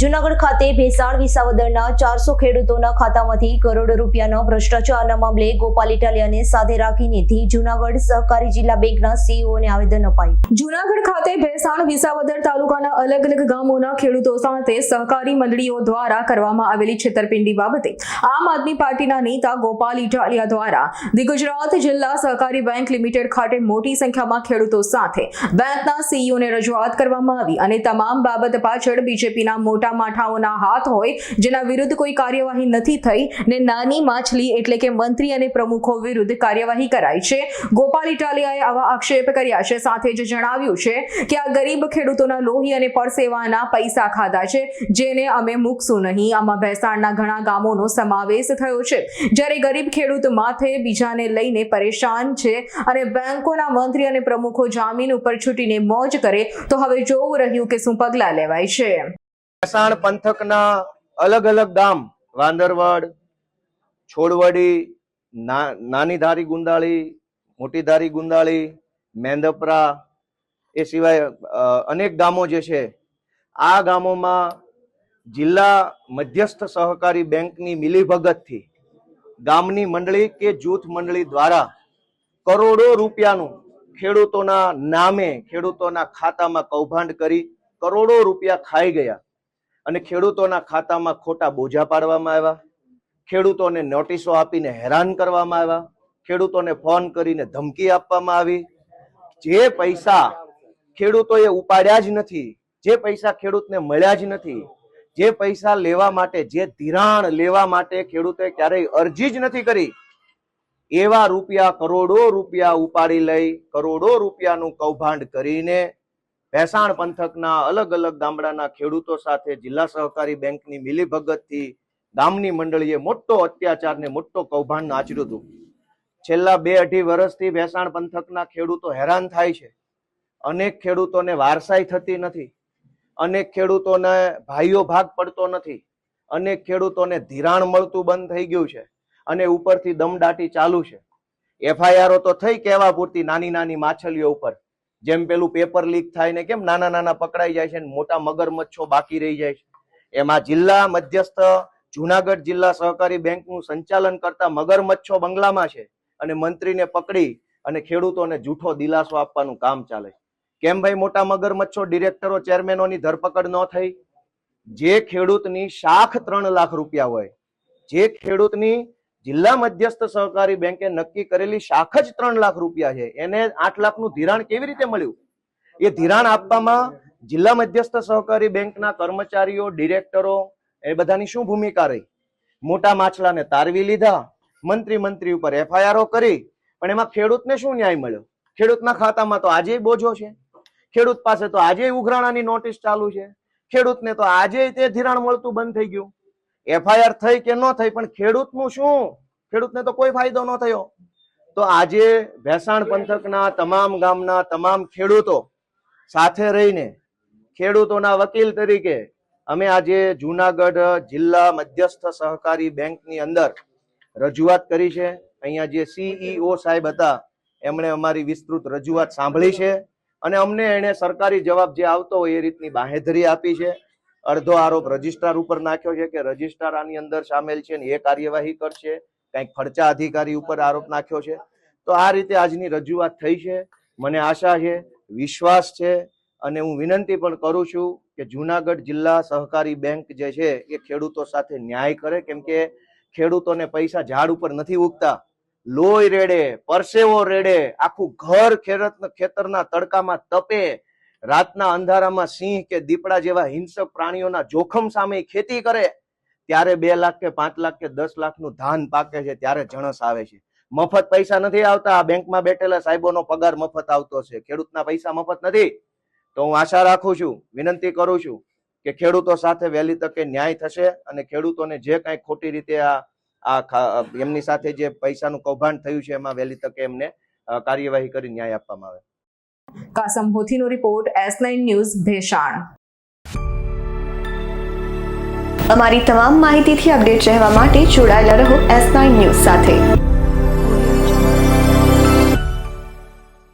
જુનાગઢ ખાતે ભેસાણ વિસાવદરના ચારસો ખેડૂતોના ખાતામાંથી કરોડો રૂપિયાનો ભ્રષ્ટાચારના મામલે ગોપાલ ઇટાલિયાને સાથે રાખીને ધી જુનાગઢ સહકારી જિલ્લા બેંકના સીઈઓને આવેદન અપાયું. જુનાગઢ ખાતે ભેસાણ વિસાવદર તાલુકાના અલગ અલગ ગામોના ખેડૂતો સાથે સહકારી મંડળીઓ દ્વારા કરવામાં આવેલી છેતરપિંડી બાબતે આમ આદમી પાર્ટીના નેતા ગોપાલ ઇટાલિયા દ્વારા ધી ગુજરાત જિલ્લા સહકારી બેંક લિમિટેડ ખાતે મોટી સંખ્યામાં ખેડૂતો સાથે બેંકના સીઈઓને રજૂઆત કરવામાં આવી અને તમામ બાબત પાછળ બીજેપીના મોટા માઠાઓના હાથ હોય, જેના વિરુદ્ધ કોઈ કાર્યવાહી નથી થઈ, ને નાની માછલી એટલે કે મંત્રી અને પ્રમુખો વિરુદ્ધ કાર્યવાહી કરાઈ છે. ગોપાલ ઇટાલિયાએ આવા આક્ષેપ કર્યા છે. સાથે જ જણાવ્યું છે કે આ ગરીબ ખેડૂતોના લોહી અને પરસેવાના પૈસા ખાધા છે, જેને અમે મૂકશું નહીં. આમાં ભેસાણના ઘણા ગામોનો સમાવેશ થયો છે. જ્યારે ગરીબ ખેડૂત માથે બીજાને લઈને પરેશાન છે અને બેંકોના મંત્રી અને પ્રમુખો જામીન ઉપર છૂટીને મોજ કરે, તો હવે જોવું રહ્યું કે શું પગલાં લેવાય છે. મહેસાણ પંથકના અલગ અલગ ગામ, વાંદરવડ, છોડવડી નાની ધારી ગુંદાળી મોટી ધારી ગુંદાળી, મેંદપરા એ સિવાય અનેક ગામો જે છે, આ ગામોમાં જિલ્લા મધ્યસ્થ સહકારી બેંકની મિલીભગતથી ગામની મંડળી કે જૂથ મંડળી દ્વારા કરોડો રૂપિયાનું ખેડૂતોના નામે, ખેડૂતોના ખાતામાં કૌભાંડ કરી કરોડો રૂપિયા ખાઈ ગયા. અને ખેડૂતોના ખાતામાં ખોટા બોજા પાડવામાં આવ્યા. ખેડૂતોને નોટિસો આપીને હેરાન કરવામાં આવ્યા. ખેડૂતોને ફોન કરીને ધમકી આપવામાં આવી. જે પૈસા ખેડૂતોએ ઉપાડ્યા જ નથી, જે પૈસા ખેડૂતને મળ્યા જ નથી, જે પૈસા લેવા માટે, જે ધિરાણ લેવા માટે ખેડૂતે ક્યારેય અરજી જ નથી કરી, એવા રૂપિયા કરોડો રૂપિયા ઉપાડી લઈ, કરોડો રૂપિયાનું કૌભાંડ કરીને ભેસાણ પંથકના અલગ અલગ ગામડાના ખેડૂતો સાથે જિલ્લા સહકારી બેંકની મિલીભગતથી ગામની મંડળીએ મોટો અત્યાચાર ને મોટો કૌભાંડ આચર્યું હતું. છેલ્લા બે અઢી વર્ષથી ભેસાણ પંથકના ખેડૂતો હેરાન થાય છે. અનેક ખેડૂતોને વારસાઈ થતી નથી. અનેક ખેડૂતોને ભાઈઓ ભાગ પડતો નથી. અનેક ખેડૂતોને ધિરાણ મળતું બંધ થઈ ગયું છે અને ઉપરથી દમદાટી ચાલુ છે. એફઆઈઆરો તો થઈ કેવા પૂરતી નાની નાની માછલીઓ ઉપર. જેમ પેલું પેપર લીક થાય ને કેમ નાના નાના પકડાઈ જાય છે મોટા મગરમચ્છો બાકી રહી જાય છે. એમાં જિલ્લા મધ્યસ્થ, જુનાગઢ જિલ્લા સહકારી બેંકનું સંચાલન કરતા મગરમચ્છો બંગલામાં છે અને મંત્રીને પકડી અને ખેડૂતોને જૂઠો દિલાસો આપવાનું કામ ચાલે કેમ ભાઈ મોટા મગરમચ્છો ડિરેક્ટરો, ચેરમેનોની ધરપકડ ન થઈ? જે ખેડૂતની શાખ ત્રણ લાખ રૂપિયા હોય, જે ખેડૂતની જિલ્લા મધ્યસ્થ સહકારી બેંકે નક્કી કરેલી શાખ જ ત્રણ લાખ રૂપિયા છે. એને આઠ લાખનું ધિરાણ કેવી રીતે મળ્યું? એ ધિરાણ આપવામાં જિલ્લા મધ્યસ્થ સહકારી બેંકના કર્મચારીઓ, ડિરેક્ટરો, એ બધાની શું ભૂમિકા રહી? મોટા માછલાને તારવી લીધા, મંત્રી મંત્રી ઉપર એફઆઈઆરો કરી, પણ એમાં ખેડૂતને શું ન્યાય મળ્યો? ખેડૂતના ખાતામાં તો આજે બોજો છે. ખેડૂત પાસે તો આજે ઉઘરાણાની નોટિસ ચાલુ છે. ખેડૂતને તો આજે તે ધિરાણ મળતું બંધ થઈ ગયું. એફઆઈઆર થઈ કે ન થઈ, પણ ખેડૂતનું શું? ખેડૂતને તો કોઈ ફાયદો ન થયો. તો આજે ભેસાણ પંથકના તમામ ગામના તમામ ખેડૂતો સાથે રહીને ખેડૂતોના વકીલ તરીકે અમે આજે જુનાગઢ જિલ્લા મધ્યસ્થ સહકારી બેંકની અંદર રજૂઆત કરી છે. અહીંયા જે સીઈઓ સાહેબ હતા, એમણે અમારી વિસ્તૃત રજૂઆત સાંભળી છે અને અમને એને સરકારી જવાબ જે આવતો હોય એ રીતની બાહેધરી આપી છે. અડધો આરોપ રજિસ્ટ્રાર ઉપર નાખ્યો છે કે રજિસ્ટ્રાર આની અંદર સામેલ છે ને એ કાર્યવાહી કરશે. કંઈક ખર્ચા અધિકારી ઉપર આરોપ નાખ્યો છે. તો આ રીતે આજની રજૂઆત થઈ છે. મને આશા છે, વિશ્વાસ છે અને હું વિનંતી પણ કરું છું કે જુનાગઢ જિલ્લા સહકારી બેંક જે છે એ ખેડૂતો સાથે ન્યાય કરે. કેમ કે ખેડૂતોને પૈસા ઝાડ ઉપર નથી ઉગતા. લોહી રેડે, પરસેવો રેડે, આખું ઘર ખેરત ખેતરના તડકામાં તપે રાતના અંધારામાં સિંહ કે દીપડા જેવા હિંસક પ્રાણીઓના જોખમ સામે ખેતી કરે, ત્યારે બે લાખ કે પાંચ લાખ કે દસ લાખનું ધાન પાકે છે ત્યારે જણસ આવે છે. મફત પૈસા નથી આવતા, આ બેંકમાં બેઠેલા સાહેબોનો પગાર મફત આવતો છે. ખેડૂતના પૈસા મફત નથી. તો હું આશા રાખું છું, વિનંતી કરું છું કે ખેડૂતો સાથે વહેલી તકે ન્યાય થશે અને ખેડૂતોને જે કાંઈ ખોટી રીતે આ આ એમની સાથે જે પૈસાનું કૌભાંડ થયું છે એમાં વહેલી તકે એમને કાર્યવાહી કરી ન્યાય આપવામાં આવે. Kasam હોથીનો report S nine news Bheshan અમારી તમામ માહિતીથી અપડેટ રહેવા માટે જોડાયેલા રહો એસ નાઇન ન્યૂઝ સાથે.